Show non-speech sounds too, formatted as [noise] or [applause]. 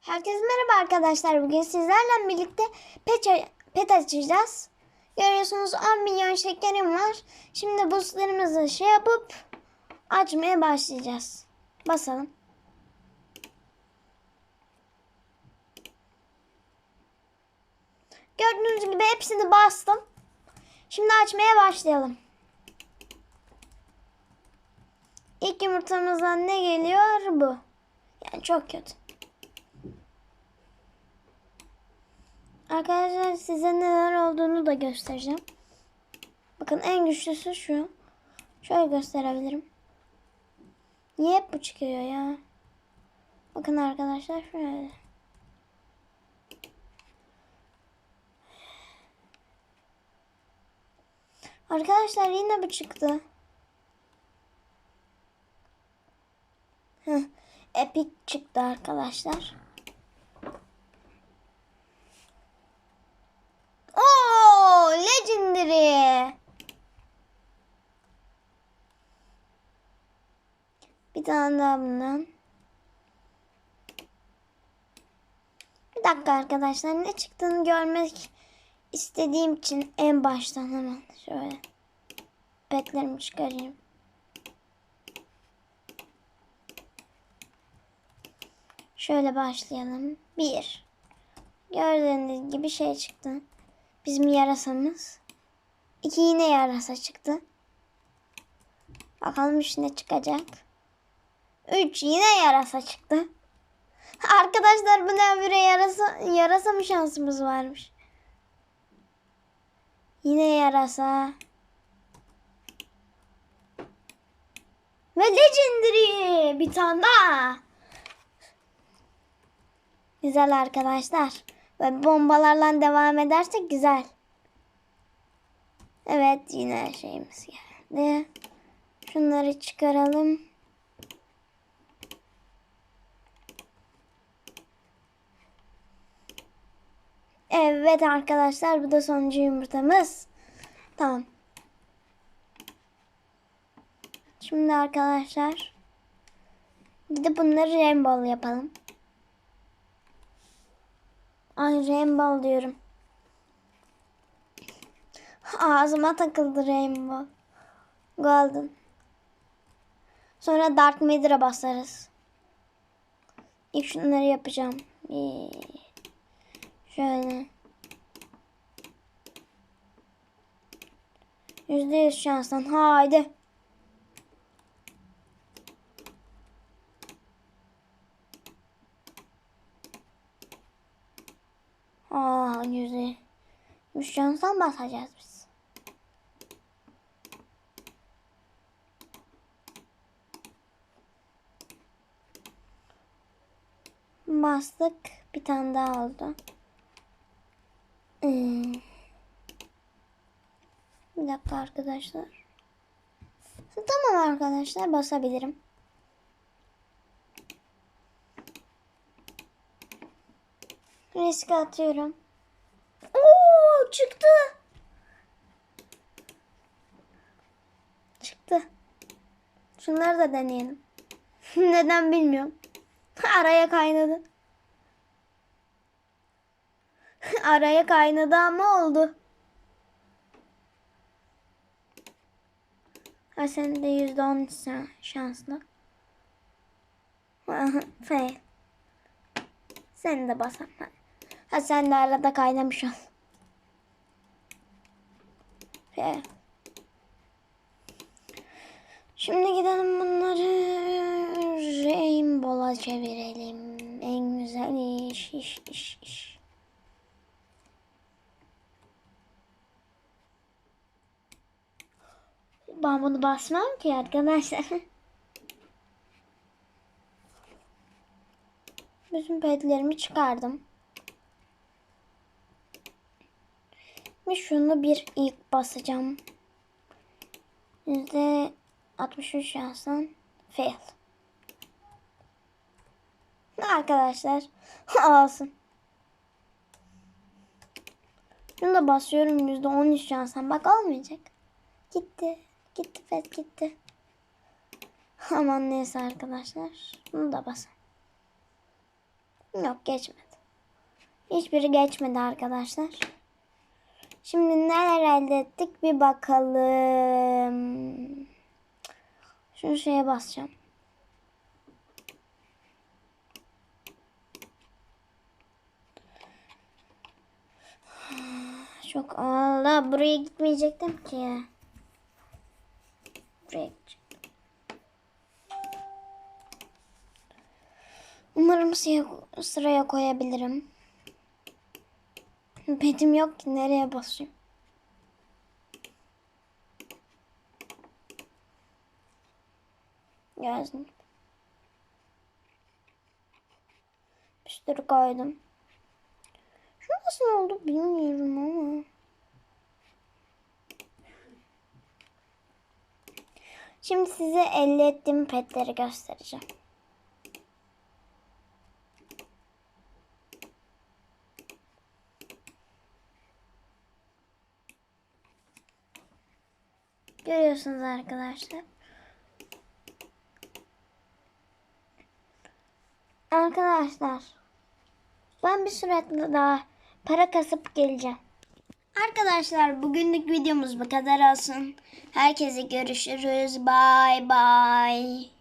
Herkese merhaba arkadaşlar. Bugün sizlerle birlikte pet, pet açacağız. Görüyorsunuz 10 milyon şekerim var. Şimdi boostlarımızı şey yapıp açmaya başlayacağız. Basalım. Gördüğünüz gibi hepsini bastım. Şimdi açmaya başlayalım. İlk yumurtamızdan ne geliyor? Bu. Yani çok kötü. Arkadaşlar size neler olduğunu da göstereceğim. Bakın en güçlüsü şu. Şöyle gösterebilirim. Niye hep bu çıkıyor ya? Bakın arkadaşlar şöyle. Arkadaşlar yine bu çıktı. Heh, Epic çıktı arkadaşlar. Oo, legendary. Bir tane daha bundan. Bir dakika arkadaşlar ne çıktığını görmek istediğim için en baştan hemen şöyle petlerimi çıkarayım. Şöyle başlayalım. Bir. Gördüğünüz gibi şey çıktı. Bizim yarasamız. İki yine yarasa çıktı. Bakalım üç çıkacak. Üç yine yarasa çıktı. Arkadaşlar bu ne yarasa, yarasa mı şansımız varmış. Yine yarasa. Ve legendary bir tane daha. Güzel arkadaşlar. Ve bombalarla devam edersek güzel. Evet yine şeyimiz geldi. Şunları çıkaralım. Evet arkadaşlar bu da sonuncu yumurtamız. Tamam. Şimdi arkadaşlar gidip bunları rainbow yapalım. Ay rainbow diyorum. Ağzıma takıldı rainbow. Golden. Sonra Dark Matter'a basarız. İlk şunları yapacağım. Şöyle. Yüzde yüz şanstan. Haydi. Aa yüzde yüz şanstan basacağız biz. Bastık. Bir tane daha oldu. Hmm. Bir dakika arkadaşlar. Tamam arkadaşlar basabilirim. Risk atıyorum. Oo çıktı. Çıktı. Şunları da deneyelim. [laughs] Neden bilmiyorum. [laughs] Araya kaynadı. [laughs] Araya kaynadı ama oldu. Ha sen de yüzde on şanslı. Fail. Sen de basan. Ha sen de arada kaynamış ol. Şimdi gidelim bunları Rainbow'a çevirelim. En güzel iş iş iş iş. Ben bunu basmam ki arkadaşlar. Bütün petlerimi çıkardım. Ve şunu bir ilk basacağım. Yüzde 63 şansın fail. Arkadaşlar [laughs] olsun. Şunu da basıyorum yüzde 13 şansın. Bak olmayacak. Gitti. Gitti pet gitti. [laughs] Aman neyse arkadaşlar. Bunu da basın. Yok geçmedi. Hiçbiri geçmedi arkadaşlar. Şimdi neler elde ettik bir bakalım. Şunu şeye basacağım. Çok Allah buraya gitmeyecektim ki. Buraya gidecektim. Umarım sıraya, koyabilirim. Petim yok ki nereye basayım? Gözlük. Bir sürü koydum. Şu nasıl oldu bilmiyorum ama. Şimdi size elde ettiğim petleri göstereceğim. Görüyorsunuz arkadaşlar. Arkadaşlar ben bir süretle daha para kasıp geleceğim. Arkadaşlar bugünlük videomuz bu kadar olsun. Herkese görüşürüz. Bye bye.